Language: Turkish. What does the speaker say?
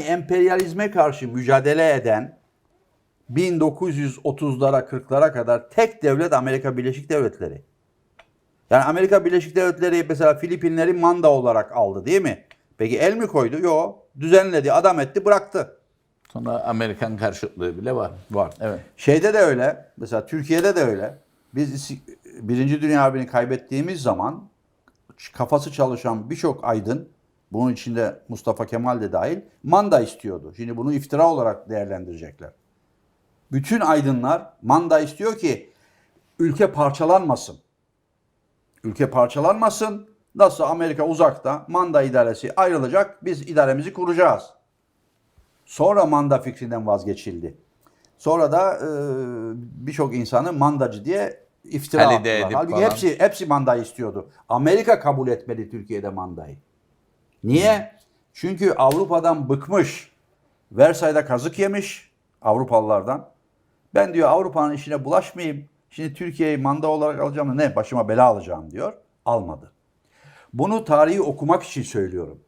emperyalizme karşı mücadele eden 1930'lara 40'lara kadar tek devlet Amerika Birleşik Devletleri. Yani Amerika Birleşik Devletleri mesela Filipinleri manda olarak aldı değil mi? Peki el mi koydu? Yok. Düzenledi, adam etti, bıraktı. Sonra Amerikan karşıtlığı bile var. Var. Evet. Şeyde de öyle. Mesela Türkiye'de de öyle. Biz Birinci Dünya Harbi'ni kaybettiğimiz zaman kafası çalışan birçok aydın, bunun içinde Mustafa Kemal de dahil, manda istiyordu. Şimdi bunu iftira olarak değerlendirecekler. Bütün aydınlar manda istiyor ki ülke parçalanmasın. Ülke parçalanmasın. Nasıl Amerika uzakta, manda idaresi ayrılacak, biz idaremizi kuracağız. Sonra manda fikrinden vazgeçildi. Sonra da e, birçok insanı mandacı diye iftira Valide attılar. Halbuki falan. hepsi hepsi mandayı istiyordu. Amerika kabul etmedi Türkiye'de mandayı. Niye? Çünkü Avrupa'dan bıkmış. Versay'da kazık yemiş Avrupalılardan. Ben diyor Avrupa'nın işine bulaşmayayım. Şimdi Türkiye'yi manda olarak alacağım ne başıma bela alacağım diyor. Almadı. Bunu tarihi okumak için söylüyorum.